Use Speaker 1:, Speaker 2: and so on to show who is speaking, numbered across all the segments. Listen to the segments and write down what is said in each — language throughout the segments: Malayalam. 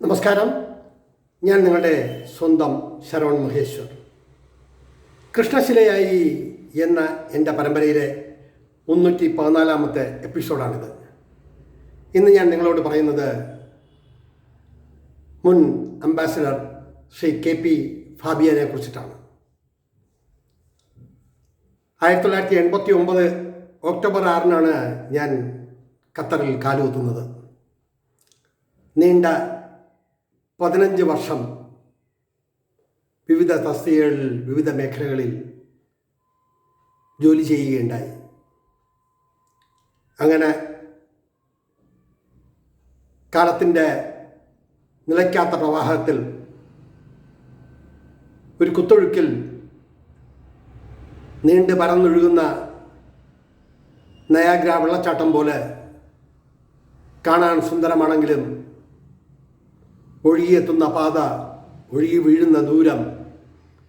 Speaker 1: നമസ്കാരം. ഞാൻ നിങ്ങളുടെ സ്വന്തം ശരവൺ മഹേശ്വർ. കൃഷ്ണശിലയായി എന്ന എന്റെ പരമ്പരയിലെ മുന്നൂറ്റി പതിനാലാമത്തെ എപ്പിസോഡാണിത്. ഇന്ന് ഞാൻ നിങ്ങളോട് പറയുന്നത് മുൻ അംബാസഡർ ശ്രീ കെ പി ഫാബിയനെ കുറിച്ചിട്ടാണ്. ആയിരത്തി തൊള്ളായിരത്തി എൺപത്തി ഒമ്പത് ഒക്ടോബർ ആറിനാണ് ഞാൻ ഖത്തറിൽ കാലുകുത്തുന്നത്. നീണ്ട പതിനഞ്ച് വർഷം വിവിധ തസ്തികകളിൽ വിവിധ മേഖലകളിൽ ജോലി ചെയ്യുകയുണ്ടായി. അങ്ങനെ കാലത്തിന്റെ നിലയ്ക്കാത്ത പ്രവാഹത്തിൽ ഒരു കുത്തൊഴുക്കിൽ നീണ്ട് പരന്നൊഴുകുന്ന നയാഗ്ര വെള്ളച്ചാട്ടം പോലെ കാണാൻ സുന്ദരമാണെങ്കിലും ഒഴുകിയെത്തുന്ന പാത ഒഴുകി വീഴുന്ന ദൂരം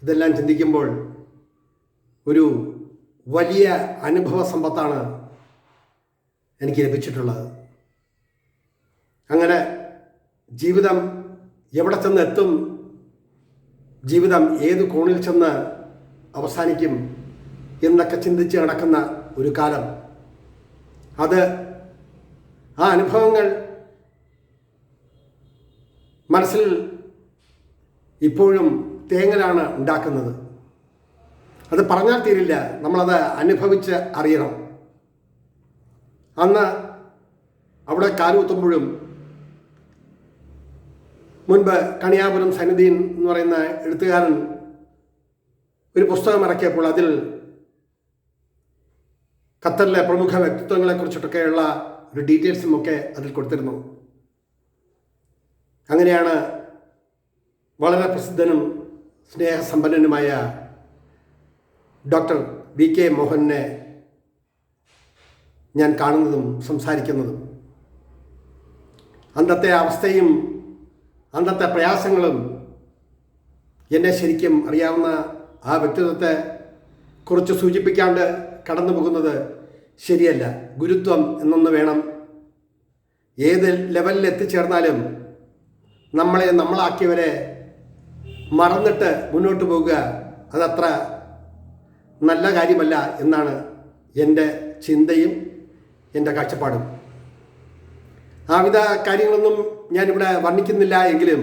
Speaker 1: ഇതെല്ലാം ചിന്തിക്കുമ്പോൾ ഒരു വലിയ അനുഭവ സമ്പത്താണ് എനിക്ക് ലഭിച്ചിട്ടുള്ളത്. അങ്ങനെ ജീവിതം എവിടെ ചെന്ന് എത്തും ജീവിതം ഏത് കോണിൽ ചെന്ന് അവസാനിക്കും എന്നൊക്കെ ചിന്തിച്ച് നടക്കുന്ന ഒരു കാലം. അത് ആ അനുഭവങ്ങൾ മനസ്സിൽ ഇപ്പോഴും തേങ്ങലാണ് ഉണ്ടാക്കുന്നത്. അത് പറഞ്ഞാൽ തീരില്ല. നമ്മളത് അനുഭവിച്ച് അറിയണം. അന്ന് അവിടെ കാലുകുത്തുമ്പോഴും മുൻപ് കണിയാപുരം സന്നിധീൻ എന്ന് പറയുന്ന എഴുത്തുകാരൻ ഒരു പുസ്തകം ഇറക്കിയപ്പോൾ അതിൽ ഖത്തറിലെ പ്രമുഖ വ്യക്തിത്വങ്ങളെക്കുറിച്ചിട്ടൊക്കെയുള്ള ഒരു ഡീറ്റെയിൽസും ഒക്കെ അതിൽ കൊടുത്തിരുന്നു. അങ്ങനെയാണ് വളരെ പ്രസിദ്ധനും സ്നേഹസമ്പന്നനുമായ ഡോക്ടർ വി കെ മോഹനെ ഞാൻ കാണുന്നതും സംസാരിക്കുന്നതും. അന്നത്തെ അവസ്ഥയും അന്നത്തെ പ്രയാസങ്ങളും എന്നെ ശരിക്കും അറിയാവുന്ന ആ വ്യക്തിത്വത്തെ കുറിച്ച് സൂചിപ്പിക്കാണ്ട് കടന്നു പോകുന്നത് ശരിയല്ല. ഗുരുത്വം എന്നൊന്ന് വേണം. ഏത് ലെവലിൽ എത്തിച്ചേർന്നാലും നമ്മളെ നമ്മളാക്കിയവരെ മറന്നിട്ട് മുന്നോട്ട് പോകുക അതത്ര നല്ല കാര്യമല്ല എന്നാണ് എന്റെ ചിന്തയും എന്റെ കാഴ്ചപ്പാടും. ആവിധ കാര്യങ്ങളൊന്നും ഞാനിവിടെ വർണിക്കുന്നില്ല എങ്കിലും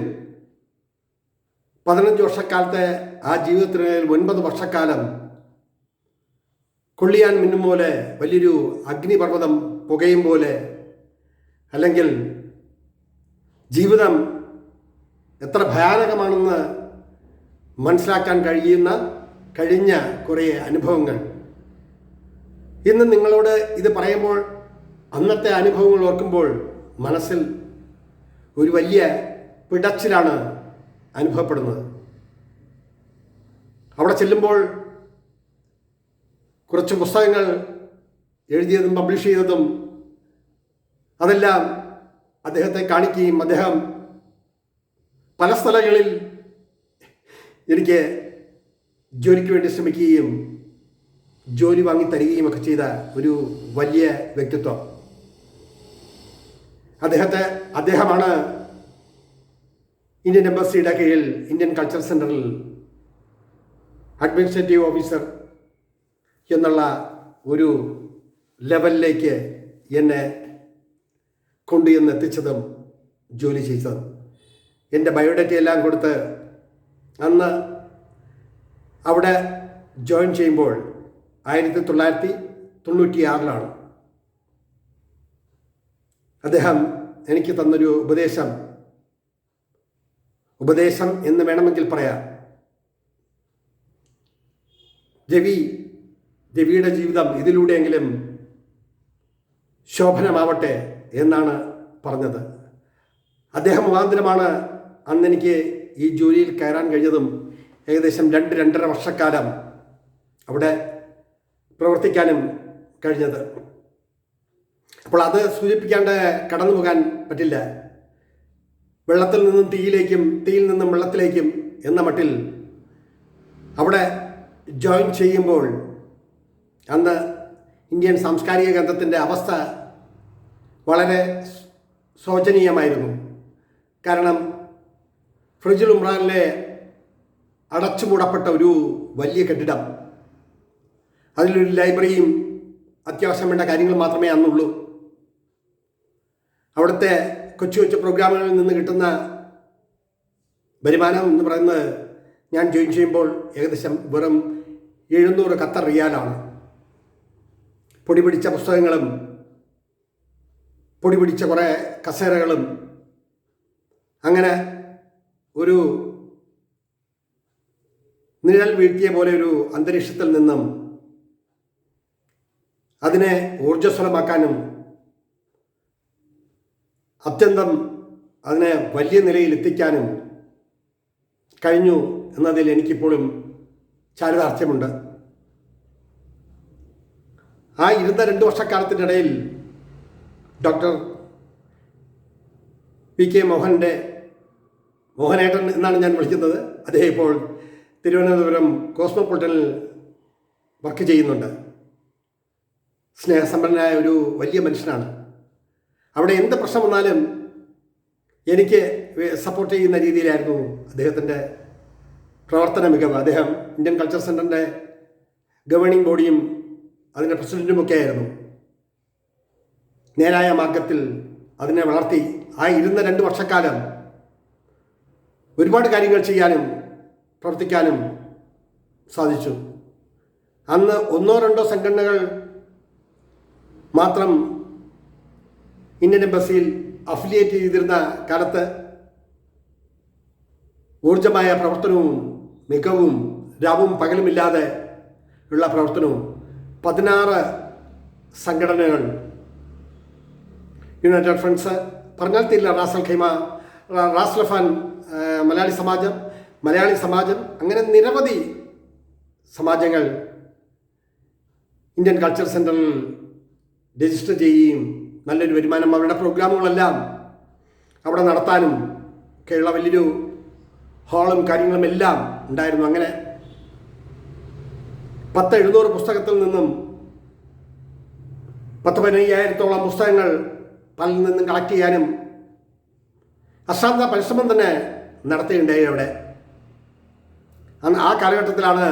Speaker 1: പതിനഞ്ച് വർഷക്കാലത്തെ ആ ജീവിതത്തിന് ഒൻപത് വർഷക്കാലം കൊള്ളിയാൻ മിന്നും പോലെ വലിയൊരു അഗ്നിപർവതം പുകയും പോലെ അല്ലെങ്കിൽ ജീവിതം എത്ര ഭയാനകമാണെന്ന് മനസ്സിലാക്കാൻ കഴിയുന്ന കഴിഞ്ഞ കുറേ അനുഭവങ്ങൾ. ഇന്ന് നിങ്ങളോട് ഇത് പറയുമ്പോൾ അന്നത്തെ അനുഭവങ്ങൾ ഓർക്കുമ്പോൾ മനസ്സിൽ ഒരു വലിയ പിടച്ചിലാണ് അനുഭവപ്പെടുന്നത്. അവിടെ ചെല്ലുമ്പോൾ കുറച്ച് പുസ്തകങ്ങൾ എഴുതിയതും പബ്ലിഷ് ചെയ്തതും അതെല്ലാം അദ്ദേഹത്തെ കാണിക്കുകയും അദ്ദേഹം പല സ്ഥലങ്ങളിൽ എനിക്ക് ജോലിക്ക് വേണ്ടി ശ്രമിക്കുകയും ജോലി വാങ്ങി തരികയും ഒക്കെ ചെയ്ത ഒരു വലിയ വ്യക്തിത്വം. അദ്ദേഹത്തെ അദ്ദേഹമാണ് ഇന്ത്യൻ എംബസിയുടെ കീഴിൽ ഇന്ത്യൻ കൾച്ചർ സെന്ററിൽ അഡ്മിനിസ്ട്രേറ്റീവ് ഓഫീസർ എന്നുള്ള ഒരു ലെവലിലേക്ക് എന്നെ കൊണ്ടുചെന്ന് എത്തിച്ചതും ജോലി ചെയ്തതും. എന്റെ ബയോഡേറ്റ എല്ലാം കൊടുത്ത് അന്ന് അവിടെ ജോയിൻ ചെയ്യുമ്പോൾ ആയിരത്തി തൊള്ളായിരത്തി തൊണ്ണൂറ്റി ആറിലാണ് അദ്ദേഹം എനിക്ക് തന്നൊരു ഉപദേശം. ഉപദേശം എന്ന് വേണമെങ്കിൽ പറയാം. രവി രവിയുടെ ജീവിതം ഇതിലൂടെയെങ്കിലും ശോഭനമാവട്ടെ എന്നാണ് പറഞ്ഞത്. അദ്ദേഹം മുഖാന്തരമാണ് അന്ന് എനിക്ക് ഈ ജോലിയിൽ കയറാൻ കഴിഞ്ഞതും ഏകദേശം രണ്ട് രണ്ടര വർഷക്കാലം അവിടെ പ്രവർത്തിക്കാനും കഴിഞ്ഞത്. അപ്പോൾ അത് സൂചിപ്പിക്കാണ്ട് കടന്നു പോകാൻ പറ്റില്ല. വെള്ളത്തിൽ നിന്നും തീയിലേക്കും തീയിൽ നിന്നും വെള്ളത്തിലേക്കും എന്ന മട്ടിൽ അവിടെ ജോയിൻ ചെയ്യുമ്പോൾ അന്ന് ഇന്ത്യൻ സാംസ്കാരിക കേന്ദ്രത്തിന്റെ അവസ്ഥ വളരെ ശോചനീയമായിരുന്നു കാരണം ഫ്രിഡ്ജിൽ ഉമ്രാനിലെ അടച്ചുമൂടപ്പെട്ട ഒരു വലിയ കെട്ടിടം. അതിലൊരു ലൈബ്രറിയും അത്യാവശ്യം വേണ്ട കാര്യങ്ങൾ മാത്രമേ അന്നുള്ളൂ. അവിടുത്തെ കൊച്ചു കൊച്ചു പ്രോഗ്രാമുകളിൽ നിന്ന് കിട്ടുന്ന വരുമാനം എന്ന് പറയുന്നത് ഞാൻ ജോയിൻ ചെയ്യുമ്പോൾ ഏകദേശം വെറും എഴുന്നൂറ് ഖത്തർ റിയാലാണ്. പൊടി പിടിച്ച പുസ്തകങ്ങളും പൊടി പിടിച്ച കുറേ കസേരകളും അങ്ങനെ ഒരു നിഴൽ വീഴ്ത്തിയ പോലെ ഒരു അന്തരീക്ഷത്തിൽ നിന്നും അതിനെ ഊർജസ്വലമാക്കാനും അത്യന്തം അതിനെ വലിയ നിലയിൽ എത്തിക്കാനും കഴിഞ്ഞു എന്നതിൽ എനിക്കിപ്പോഴും ചാരിതാർത്ഥ്യമുണ്ട്. ആ ഇരുന്ന രണ്ട് വർഷക്കാലത്തിനിടയിൽ ഡോക്ടർ പി കെ മോഹന്റെ മോഹനേട്ടൻ എന്നാണ് ഞാൻ വിളിക്കുന്നത്. അദ്ദേഹം ഇപ്പോൾ തിരുവനന്തപുരം കോസ്മോപൊളിറ്റനിൽ വർക്ക് ചെയ്യുന്നുണ്ട്. സ്നേഹസമ്പന്നനായ ഒരു വലിയ മനുഷ്യനാണ്. അവിടെ എന്ത് പ്രശ്നം വന്നാലും എനിക്ക് സപ്പോർട്ട് ചെയ്യുന്ന രീതിയിലായിരുന്നു അദ്ദേഹത്തിന്റെ പ്രവർത്തന മികവ്. അദ്ദേഹം ഇന്ത്യൻ കൾച്ചർ സെന്ററിന്റെ ഗവേണിംഗ് ബോഡിയും അതിന്റെ പ്രസിഡന്റുമൊക്കെ ആയിരുന്നു. നേരായ മാർഗത്തിൽ അതിനെ വളർത്തി. ആ ഇരുന്ന രണ്ട് വർഷക്കാലം ഒരുപാട് കാര്യങ്ങൾ ചെയ്യാനും പ്രവർത്തിക്കാനും സാധിച്ചു. അന്ന് ഒന്നോ രണ്ടോ സംഘടനകൾ മാത്രം ഇന്ത്യൻ എംബസിയിൽ അഫിലിയേറ്റ് ചെയ്തിരുന്ന കാലത്ത് ഊർജമായ പ്രവർത്തനവും മികവും രാവും പകലുമില്ലാതെ ഉള്ള പ്രവർത്തനവും പതിനാറ് സംഘടനകൾ യുണൈറ്റഡ് ഫ്രണ്ട്സ് പറഞ്ഞാൽ തീരില്ല Ras al Khaimah Ras Laffan Malayali Samajam Malayali Samajam അങ്ങനെ നിരവധി സമാജങ്ങൾ ഇന്ത്യൻ കൾച്ചർ സെന്ററിൽ രജിസ്റ്റർ ചെയ്യുകയും നല്ലൊരു വരുമാനം അവരുടെ പ്രോഗ്രാമുകളെല്ലാം അവിടെ നടത്താനും ഒക്കെയുള്ള വലിയൊരു ഹാളും കാര്യങ്ങളും എല്ലാം ഉണ്ടായിരുന്നു. അങ്ങനെ പത്ത് എഴുന്നൂറ് പുസ്തകത്തിൽ നിന്നും പത്ത് പതിനയ്യായിരത്തോളം പുസ്തകങ്ങൾ പലരിൽ നിന്നും കളക്ട് ചെയ്യാനും അശ്രാന്ത പരിശ്രമം തന്നെ നടത്തിയിട്ടുണ്ടായി അവിടെ. ആ കാലഘട്ടത്തിലാണ്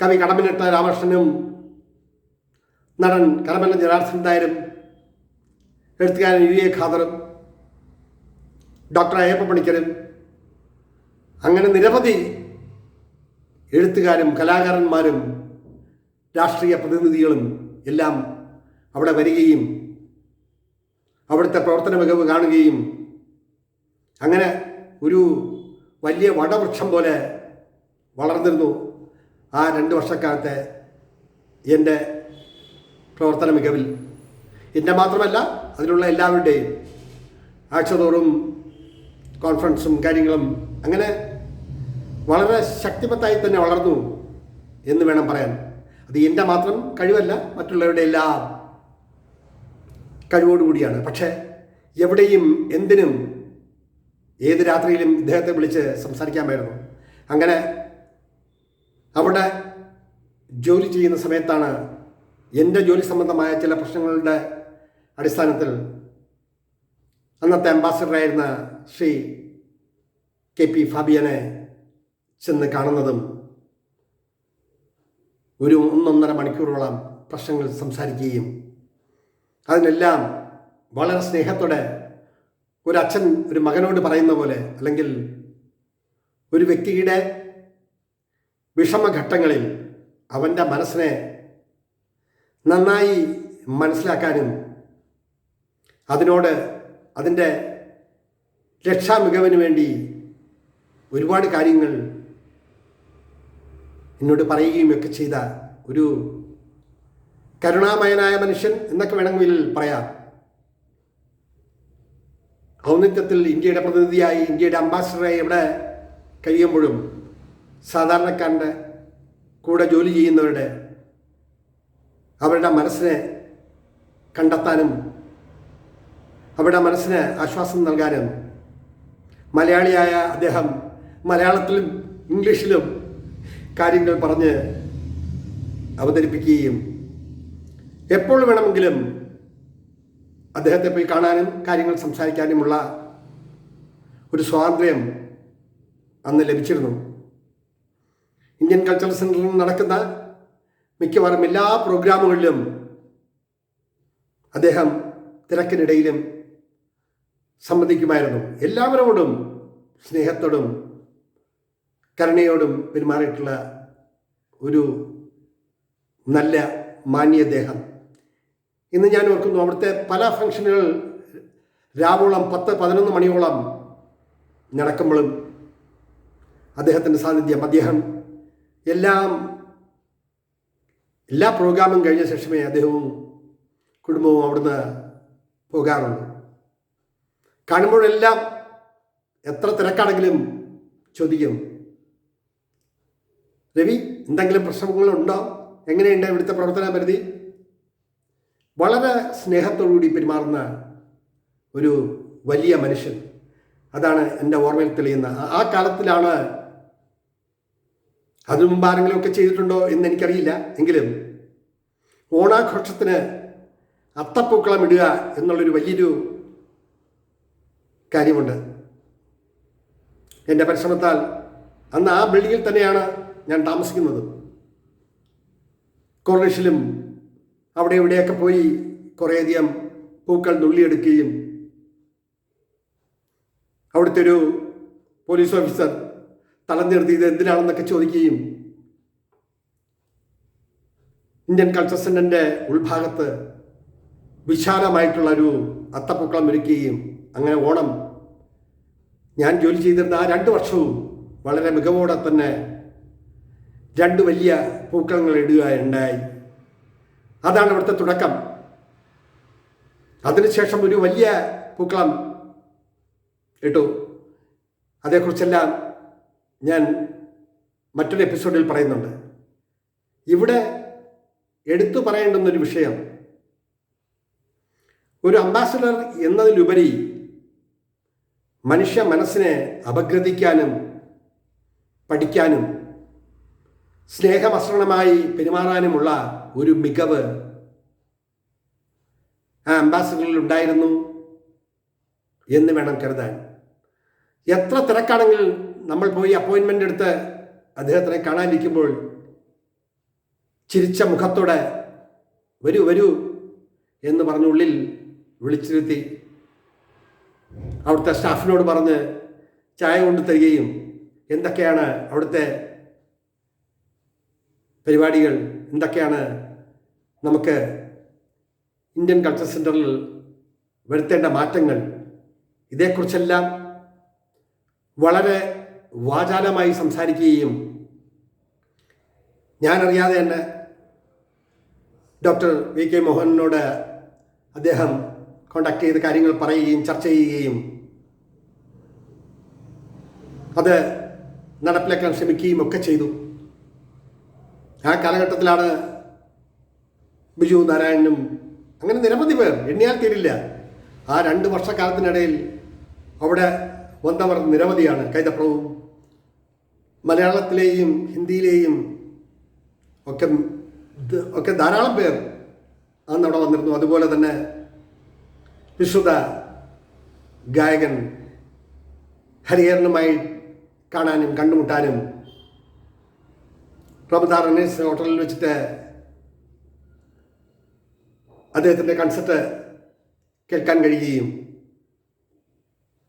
Speaker 1: കവി കടമ്പിനിട്ട രാമകൃഷ്ണനും നടൻ കടമല്ല ജനാർദ്ദൻ നായരും എഴുത്തുകാരൻ യു എ ഖാദറും ഡോക്ടർ അയ്യപ്പ പണിക്കരും അങ്ങനെ നിരവധി എഴുത്തുകാരും കലാകാരന്മാരും രാഷ്ട്രീയ പ്രതിനിധികളും എല്ലാം അവിടെ വരികയും അവിടുത്തെ പ്രവർത്തന മികവ് കാണുകയും അങ്ങനെ ഒരു വലിയ വടവൃക്ഷം പോലെ വളർന്നിരുന്നു ആ രണ്ട് വർഷക്കാലത്തെ എന്റെ പ്രവർത്തന മികവിൽ. എന്റെ മാത്രമല്ല അതിലുള്ള എല്ലാവരുടെയും ആഴ്ചതോറും കോൺഫറൻസും കാര്യങ്ങളും അങ്ങനെ വളരെ ശക്തിമത്തായി തന്നെ വളർന്നു എന്ന് വേണം പറയാൻ. അത് എന്റെ മാത്രം കഴിവല്ല മറ്റുള്ളവരുടെ എല്ലാം കഴിവോടുകൂടിയാണ്. പക്ഷേ എവിടെയും എന്തിനും ഏത് രാത്രിയിലും ഇദ്ദേഹത്തെ വിളിച്ച് സംസാരിക്കാമായിരുന്നു. അങ്ങനെ അവിടെ ജോലി ചെയ്യുന്ന സമയത്താണ് എന്റെ ജോലി സംബന്ധമായ ചില പ്രശ്നങ്ങളുടെ അടിസ്ഥാനത്തിൽ അന്നത്തെ അംബാസിഡറായിരുന്ന ശ്രീ കെ പി ഫാബിയനെ ചെന്ന് കാണുന്നതും ഒരു ഒന്നൊന്നര മണിക്കൂറോളം പ്രശ്നങ്ങൾ സംസാരിക്കുകയും അതിനെല്ലാം വളരെ സ്നേഹത്തോടെ ഒരു അച്ഛൻ ഒരു മകനോട് പറയുന്ന പോലെ അല്ലെങ്കിൽ ഒരു വ്യക്തിയുടെ വിഷമഘട്ടങ്ങളിൽ അവന്റെ മനസ്സിനെ നന്നായി മനസ്സിലാക്കാനും അതിനോട് അതിന്റെ രക്ഷാമികവിന് വേണ്ടി ഒരുപാട് കാര്യങ്ങൾ എന്നോട് പറയുകയും ഒക്കെ ചെയ്ത ഒരു കരുണാമയനായ മനുഷ്യൻ എന്നൊക്കെ വേണമെങ്കിൽ പറയാം. ഔന്നിത്യത്തിൽ ഇന്ത്യയുടെ പ്രതിനിധിയായി ഇന്ത്യയുടെ അംബാസിഡറായി ഇവിടെ കഴിയുമ്പോഴും സാധാരണക്കാരന്റെ കൂടെ ജോലി ചെയ്യുന്നവരുടെ അവരുടെ മനസ്സിനെ കണ്ടെത്താനും അവരുടെ മനസ്സിന് ആശ്വാസം നൽകാനും മലയാളിയായ അദ്ദേഹം മലയാളത്തിലും ഇംഗ്ലീഷിലും കാര്യങ്ങൾ പറഞ്ഞ് അവതരിപ്പിക്കുകയും എപ്പോൾ വേണമെങ്കിലും അദ്ദേഹത്തെ പോയി കാണാനും കാര്യങ്ങൾ സംസാരിക്കാനുമുള്ള ഒരു സ്വാതന്ത്ര്യം അന്ന് ലഭിച്ചിരുന്നു. ഇന്ത്യൻ കൾച്ചറൽ സെന്ററിൽ നടക്കുന്ന മിക്കവാറും എല്ലാ പ്രോഗ്രാമുകളിലും അദ്ദേഹം തിരക്കിനിടയിലും സംബന്ധിക്കുമായിരുന്നു. എല്ലാവരോടും സ്നേഹത്തോടും കരുണയോടും പെരുമാറിയിട്ടുള്ള ഒരു നല്ല മാന്യദേഹം ഇന്ന് ഞാൻ ഓർക്കുന്നു അവിടുത്തെ പല ഫംഗ്ഷനുകൾ രാവോളം പത്ത് പതിനൊന്ന് മണിയോളം നടക്കുമ്പോഴും അദ്ദേഹത്തിന്റെ സാന്നിധ്യം അദ്ദേഹം എല്ലാം എല്ലാ പ്രോഗ്രാമും കഴിഞ്ഞ ശേഷമേ അദ്ദേഹവും കുടുംബവും അവിടുന്ന് പോകാറുള്ളൂ. കാണുമ്പോഴെല്ലാം എത്ര തിരക്കാണെങ്കിലും ചോദിക്കും. രവി എന്തെങ്കിലും പ്രശ്നങ്ങളുണ്ടോ? എങ്ങനെയുണ്ട് ഇവിടുത്തെ പ്രവർത്തന പരിധി? വളരെ സ്നേഹത്തോടുകൂടി പെരുമാറുന്ന ഒരു വലിയ മനുഷ്യൻ. അതാണ് എന്റെ ഓർമ്മയിൽ തെളിയുന്ന. ആ- കാലത്തിലാണ് അതിനു മുമ്പ് ആരെങ്കിലും ഒക്കെ ചെയ്തിട്ടുണ്ടോ എന്ന് എനിക്കറിയില്ല. എങ്കിലും ഓണാഘോഷത്തിന് അത്തപ്പൂക്കളം ഇടുക എന്നുള്ളൊരു വലിയൊരു കാര്യമുണ്ട്. എന്റെ പരിശ്രമത്താൽ അന്ന് ആ ബിൽഡിങ്ങിൽ തന്നെയാണ് ഞാൻ താമസിക്കുന്നത്. കോർണേഷനിലും അവിടെ ഇവിടെയൊക്കെ പോയി കുറേയധികം പൂക്കൾ നുള്ളിയെടുക്കുകയും അവിടുത്തെ ഒരു പോലീസ് ഓഫീസർ തളം നിർത്തി ഇത് എന്തിനാണെന്നൊക്കെ ചോദിക്കുകയും ഇന്ത്യൻ കൾച്ചർ സെന്ററിന്റെ ഉൾഭാഗത്ത് വിശാലമായിട്ടുള്ള ഒരു അത്തപ്പൂക്കളം ഒരുക്കുകയും അങ്ങനെ ഓണം ഞാൻ ജോലി ചെയ്തിരുന്ന ആ രണ്ട് വർഷവും വളരെ മികവോടെ തന്നെ രണ്ട് വലിയ പൂക്കളങ്ങൾ ഇടുകയുണ്ടായി. അതാണ് ഇവിടുത്തെ തുടക്കം. അതിനുശേഷം ഒരു വലിയ പൂക്കളം ഇട്ടു. അതേക്കുറിച്ചെല്ലാം ഞാൻ മറ്റൊരു എപ്പിസോഡിൽ പറയുന്നുണ്ട്. ഇവിടെ എടുത്തു പറയേണ്ടുന്നൊരു വിഷയം ഒരു അംബാസഡർ എന്നതിലുപരി മനുഷ്യ മനസ്സിനെ അപഗ്രഥിക്കാനും പഠിക്കാനും സ്നേഹമസൃണമായി പെരുമാറാനുമുള്ള ഒരു മികവ് ആ അംബാസഡറിൽ ഉണ്ടായിരുന്നു എന്ന് വേണം കരുതാൻ. എത്ര തിരക്കാണെങ്കിൽ നമ്മൾ പോയി അപ്പോയിൻമെന്റ് എടുത്ത് അദ്ദേഹത്തിനെ കാണാനിരിക്കുമ്പോൾ ചിരിച്ച മുഖത്തോടെ വരൂ വരൂ എന്ന് പറഞ്ഞ ഉള്ളിൽ വിളിച്ചിരുത്തി അവിടുത്തെ സ്റ്റാഫിനോട് പറഞ്ഞ് ചായ കൊണ്ടു തരികയും എന്തൊക്കെയാണ് അവിടുത്തെ പരിപാടികൾ എന്തൊക്കെയാണ് നമുക്ക് ഇന്ത്യൻ കൾച്ചർ സെന്ററിൽ വരുത്തേണ്ട മാറ്റങ്ങൾ? ഇതേക്കുറിച്ചെല്ലാം വളരെ വാചാലമായി സംസാരിക്കുകയും ഞാനറിയാതെ തന്നെ ഡോക്ടർ വി കെ മോഹനോട് അദ്ദേഹം കോണ്ടാക്ട് ചെയ്ത് കാര്യങ്ങൾ പറയുകയും ചർച്ച ചെയ്യുകയും അത് നടപ്പിലാക്കാൻ ശ്രമിക്കുകയും ഒക്കെ ചെയ്തു. ആ കാലഘട്ടത്തിലാണ് ബിജു നാരായണനും അങ്ങനെ നിരവധി പേർ എണ്ണിയാൽ തീരില്ല. ആ രണ്ട് വർഷക്കാലത്തിനിടയിൽ അവിടെ വന്നവർ നിരവധിയാണ്. കൈതപ്രവും മലയാളത്തിലെയും ഹിന്ദിയിലെയും ഒക്കെ ഒക്കെ ധാരാളം പേർ അന്ന് അവിടെ വന്നിരുന്നു. അതുപോലെ തന്നെ വിശ്രുത ഗായകൻ ഹരിഹരനുമായി കാണാനും കണ്ടുമുട്ടാനും റനേസ് ഹോട്ടലിൽ വെച്ചിട്ട് അദ്ദേഹത്തിന്റെ കൺസെർട്ട് കേൾക്കാൻ കഴിയുകയും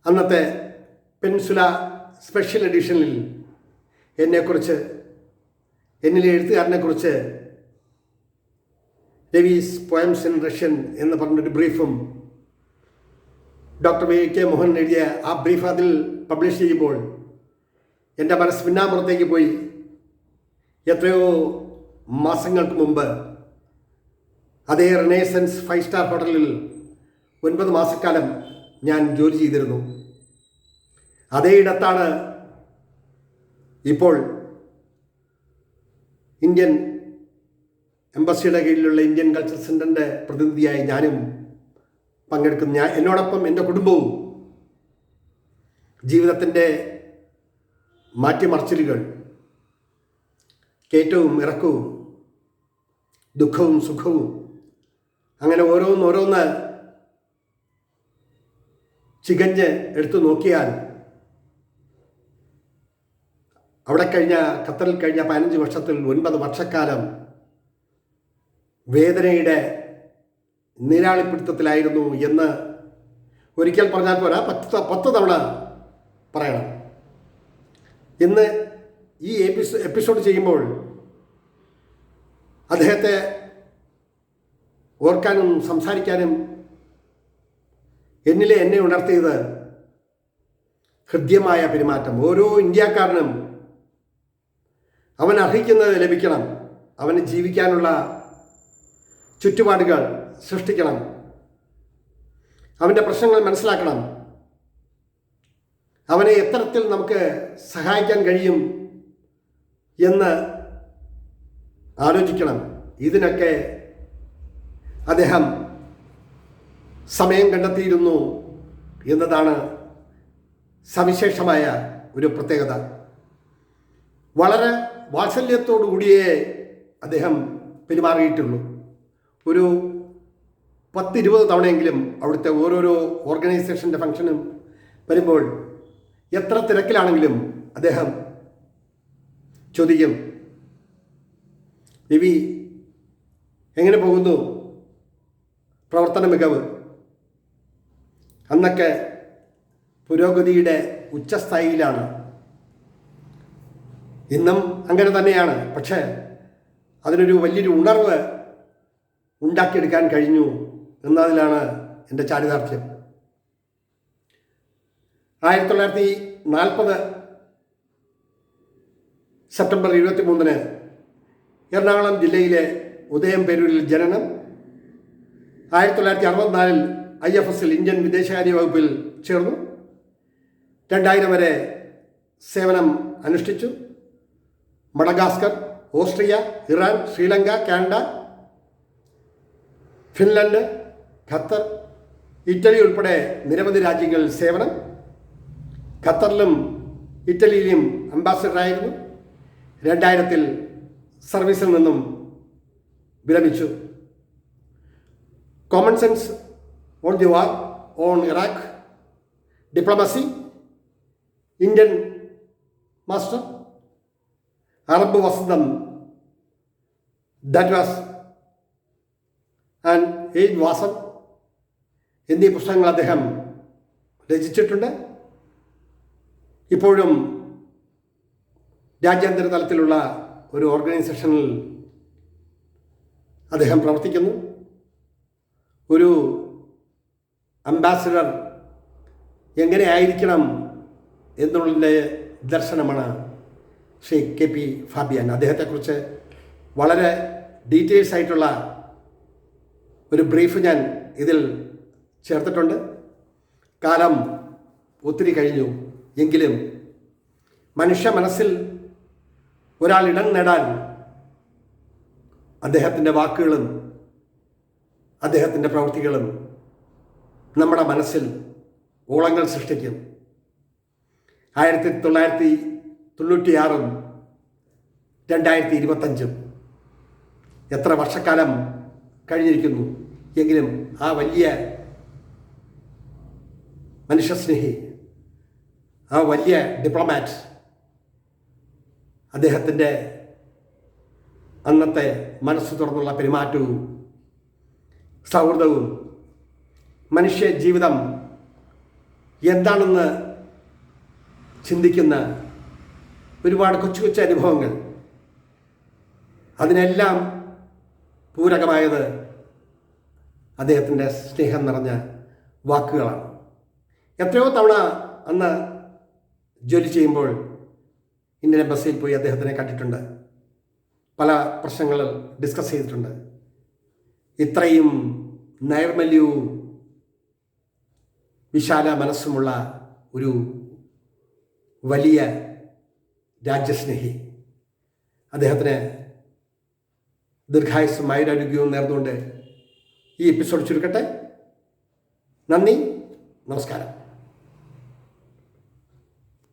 Speaker 1: അന്നത്തെ പെൻസുല സ്പെഷ്യൽ എഡിഷനിൽ എന്നെക്കുറിച്ച് എന്നിലെ എഴുത്തുകാരനെക്കുറിച്ച് രവീസ് പോയംസ് ഇൻ റഷ്യൻ എന്ന് പറഞ്ഞൊരു ബ്രീഫും ഡോക്ടർ വി കെ മോഹൻ എഴുതിയ ആ ബ്രീഫ് അതിൽ പബ്ലിഷ് ചെയ്യുമ്പോൾ എന്റെ മനസ്സ് പിന്നാമ്പുറത്തേക്ക് പോയി. എത്രയോ മാസങ്ങൾക്ക് മുമ്പ് അതേ റിനേസൻസ് ഫൈവ് സ്റ്റാർ ഹോട്ടലിൽ ഒൻപത് മാസക്കാലം ഞാൻ ജോലി ചെയ്തിരുന്നു. അതേ ഇടത്താണ് ഇപ്പോൾ ഇന്ത്യൻ എംബസിയുടെ കീഴിലുള്ള ഇന്ത്യൻ കൾച്ചർ സെന്ററിന്റെ പ്രതിനിധിയായി ഞാനും പങ്കെടുക്കുന്നു ഞാൻ എന്നോടൊപ്പം എന്റെ കുടുംബവും ജീവിതത്തിന്റെ മാറ്റിമറിച്ചിലുകൾ കയറ്റവും ഇറക്കവും ദുഃഖവും സുഖവും. അങ്ങനെ ഓരോന്ന് ഓരോന്ന് ചികഞ്ഞ് എടുത്തു നോക്കിയാൽ അവിടെ കഴിഞ്ഞ ഖത്തറിൽ കഴിഞ്ഞ പതിനഞ്ച് വർഷത്തിൽ ഒൻപത് വർഷക്കാലം വേദനയുടെ നീരാളിപ്പിടുത്തത്തിലായിരുന്നു എന്ന് ഒരിക്കൽ പറഞ്ഞാൽ പോരാ പത്ത് പത്ത് തവണ പറയണം. ഇന്ന് ഈ എപ്പിസോ എപ്പിസോഡ് ചെയ്യുമ്പോൾ അദ്ദേഹത്തെ ഓർക്കാനും സംസാരിക്കാനും എന്നിലെ എന്നെ ഉണർത്തിയത് ഹൃദ്യമായ പെരുമാറ്റം. ഓരോ ഇന്ത്യക്കാരനും അവൻ അർഹിക്കുന്നത് ലഭിക്കണം. അവന് ജീവിക്കാനുള്ള ചുറ്റുപാടുകൾ സൃഷ്ടിക്കണം. അവന്റെ പ്രശ്നങ്ങൾ മനസ്സിലാക്കണം. അവനെ എത്തരത്തിൽ നമുക്ക് സഹായിക്കാൻ കഴിയും എന്ന് ആലോചിക്കണം. ഇതിനൊക്കെ അദ്ദേഹം സമയം കണ്ടെത്തിയിരുന്നു എന്നതാണ് സവിശേഷമായ ഒരു പ്രത്യേകത. വളരെ വാത്സല്യത്തോടുകൂടിയേ അദ്ദേഹം പെരുമാറിയിട്ടുള്ളൂ. ഒരു പത്തിരുപത് തവണയെങ്കിലും അവിടുത്തെ ഓരോരോ ഓർഗനൈസേഷന്റെ ഫംഗ്ഷനും വരുമ്പോൾ എത്ര തിരക്കിലാണെങ്കിലും അദ്ദേഹം ചോദിക്കും. രവി എങ്ങനെ പോകുന്നു? പ്രവർത്തന മികവ് അന്നൊക്കെ പുരോഗതിയുടെ ഉച്ചസ്ഥായിയിലാണ്. ഇന്നും അങ്ങനെ തന്നെയാണ്. പക്ഷേ അതിനൊരു വലിയൊരു ഉണർവ് ഉണ്ടാക്കിയെടുക്കാൻ കഴിഞ്ഞു എന്നതിലാണ് എന്റെ ചാരിതാർത്ഥ്യം. ആയിരത്തി തൊള്ളായിരത്തി നാൽപ്പത് സെപ്റ്റംബർ ഇരുപത്തി മൂന്നിന് എറണാകുളം ജില്ലയിലെ ഉദയംപേരൂരിൽ ജനനം. ആയിരത്തി തൊള്ളായിരത്തി അറുപത്തിനാലിൽ ഐ എഫ് എസിൽ ഇന്ത്യൻ വിദേശകാര്യ വകുപ്പിൽ ചേർന്നു. രണ്ടായിരം വരെ സേവനം അനുഷ്ഠിച്ചു. Madagascar Austria Iran Sri Lanka Canada Finland Qatar Italy ഉൾപ്പെടെ നിരവധി രാജ്യങ്ങളിൽ സേവനം. ഖത്തറിലും ഇറ്റലിയിലും അംബാസഡറായിരുന്നു. രണ്ടായിരത്തിൽ സർവീസിൽ നിന്നും വിരമിച്ചു. Common sense on the war on Iraq diplomacy Indian master Arab വസന്തം ദാറ്റ് വാസ് ആൻഡ് എയ്ജ് വാസം എന്നീ പുസ്തകങ്ങൾ അദ്ദേഹം രചിച്ചിട്ടുണ്ട്. ഇപ്പോഴും രാജ്യാന്തര തലത്തിലുള്ള ഒരു ഓർഗനൈസേഷനിൽ അദ്ദേഹം പ്രവർത്തിക്കുന്നു. ഒരു അംബാസിഡർ എങ്ങനെ ആയിരിക്കണം എന്നുള്ളതിന്റെ ദർശനമാണ് ശ്രീ കെ പി ഫാബിയാൻ. അദ്ദേഹത്തെക്കുറിച്ച് വളരെ ഡീറ്റെയിൽസ് ആയിട്ടുള്ള ഒരു ബ്രീഫ് ഞാൻ ഇതിൽ ചേർത്തിട്ടുണ്ട്. കാലം ഒത്തിരി കഴിഞ്ഞു എങ്കിലും മനുഷ്യ മനസ്സിൽ ഒരാൾ ഇടം നേടാൻ അദ്ദേഹത്തിന്റെ വാക്കുകളും അദ്ദേഹത്തിന്റെ പ്രവൃത്തികളും നമ്മുടെ മനസ്സിൽ ഓളങ്ങൾ സൃഷ്ടിക്കും. ആയിരത്തി തൊള്ളായിരത്തി തൊണ്ണൂറ്റിയാറും രണ്ടായിരത്തി ഇരുപത്തഞ്ചും എത്ര വർഷക്കാലം കഴിഞ്ഞിരിക്കുന്നു എങ്കിലും ആ വലിയ മനുഷ്യസ്നേഹി ആ വലിയ ഡിപ്ലോമാറ്റ് അദ്ദേഹത്തിന്റെ അന്നത്തെ മനസ്സ് തുറന്നുള്ള പെരുമാറ്റവും സൗഹൃദവും മനുഷ്യ ജീവിതം എന്താണെന്ന് ചിന്തിക്കുന്ന ഒരുപാട് കൊച്ചു കൊച്ചു അനുഭവങ്ങൾ. അതിനെല്ലാം പൂരകമായത് അദ്ദേഹത്തിന്റെ സ്നേഹം നിറഞ്ഞ വാക്കുകളാണ്. എത്രയോ തവണ അന്ന് ജോലി ചെയ്യുമ്പോൾ ഇന്ത്യൻ എംബസിയിൽ പോയി അദ്ദേഹത്തിനെ കണ്ടിട്ടുണ്ട്. പല പ്രശ്നങ്ങൾ ഡിസ്കസ് ചെയ്തിട്ടുണ്ട്. ഇത്രയും നൈർമല്യവും വിശാല മനസ്സുമുള്ള ഒരു വലിയ രാജ്യസ്നേഹി. അദ്ദേഹത്തിന് ദീർഘായുസ്സും ആയുരാരോഗ്യവും നേർന്നുകൊണ്ട് ഈ എപ്പിസോഡ് ചുരുക്കട്ടെ. നന്ദി. നമസ്കാരം.